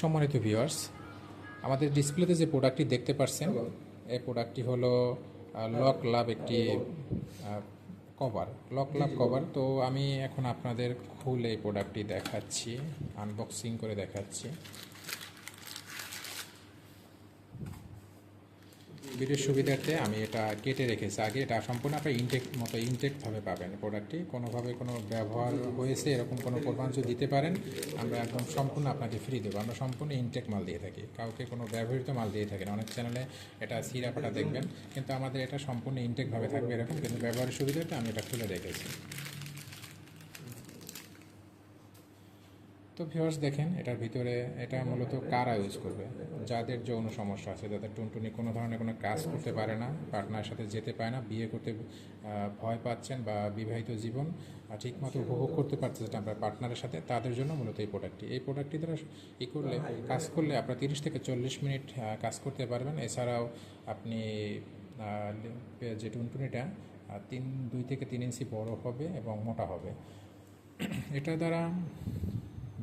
সম্মানিত ভিউয়ার্স আমাদের ডিসপ্লেতে যে প্রোডাক্টটি দেখতে পাচ্ছেন এই প্রোডাক্টটি হলো লক লাভ একটি কভার লক লাভ কভার তো আমি এখন আপনাদের খুলে এই প্রোডাক্টটি দেখাচ্ছি আনবক্সিং করে দেখাচ্ছি। ভিডিওর সুবিধার্থে আমি এটা কেটে রেখেছি। আগে এটা সম্পূর্ণ আপনার ইনটেক মতো ইনটেকভাবে পাবেন প্রোডাক্টটি কোনোভাবে কোনো ব্যবহার হয়েছে, এরকম কোনো প্রমাঞ্চ দিতে পারেন, আমরা একদম সম্পূর্ণ আপনাকে ফ্রি দেবো। আমরা সম্পূর্ণ ইনটেক মাল দিয়ে থাকি। কাউকে কোনো ব্যবহৃত মাল দিয়ে থাকি না। অনেক চ্যানেলে এটা সিরাপাটা দেখবেন, কিন্তু আমাদের এটা সম্পূর্ণ ইনটেকভাবে থাকবে এরকম, কিন্তু ব্যবহারের সুবিধাতে আমি এটা খুলে রেখেছি। তো ভিউয়ার্স দেখেন, এটার ভিতরে এটা মূলত কারা ইউজ করবে? যাদের যৌন সমস্যা আছে, যাদের টুনটুনি কোনো ধরনের কোনো কাজ করতে পারে না পার্টনার সাথে যেতে পারে না, বিয়ে করতে ভয় পাচ্ছেন বা বিবাহিত জীবন ঠিকমতো উপভোগ করতে পারছে যেটা আপনার পার্টনারের সাথে, তাদের জন্য মূলত এই প্রোডাক্টটি এই প্রোডাক্টটি দ্বারা ই করলে, কাজ করলে আপনার তিরিশ থেকে চল্লিশ মিনিট কাজ করতে পারবেন। এছাড়াও আপনি যে টুনটুনিটা তিন, দুই থেকে তিন ইঞ্চি বড় হবে এবং মোটা হবে। এটা দ্বারা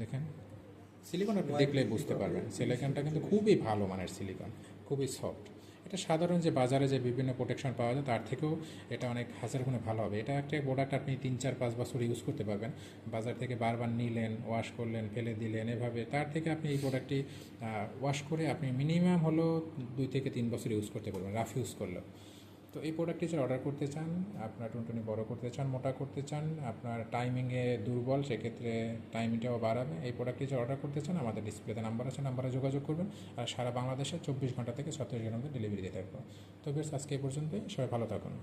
দেখেন সিলিকন আপনি দেখলে বুঝতে পারবেন। সিলিকনটা কিন্তু খুবই ভালো মানের সিলিকন খুবই সফট এটা সাধারণ যে বাজারে যে বিভিন্ন প্রোটেকশন পাওয়া যায় তার থেকেও এটা অনেক হাজার গুণে ভালো হবে। এটা একটা প্রোডাক্ট আপনি তিন চার পাঁচ বছর ইউজ করতে পারবেন। বাজার থেকে বারবার নিলেন ওয়াশ করলেন ফেলে দিলেন এভাবে। তার থেকে আপনি এই প্রোডাক্টটি ওয়াশ করে আপনি মিনিমাম হলো দুই থেকে তিন বছর ইউজ করতে পারবেন রাফ ইউজ করলেও। তো এই প্রোডাক্টটি যদি অর্ডার করতে চান, আপনার টুনটুনি বড় করতে চান, মোটা করতে চান, আপনার টাইমিংয়ে দুর্বল, সেক্ষেত্রে টাইমিংটাও বাড়াবে। এই প্রোডাক্টটি যদি অর্ডার করতে চান, আমাদের ডিসপ্লেতে নাম্বার আছে নাম্বারে যোগাযোগ করবেন আর সারা বাংলাদেশে চব্বিশ ঘণ্টা থেকে ছত্রিশ ঘণ্টা ডেলিভারি দিয়ে থাকব। তো বেশ আজকে এই পর্যন্তই। সবাই ভালো থাকুন।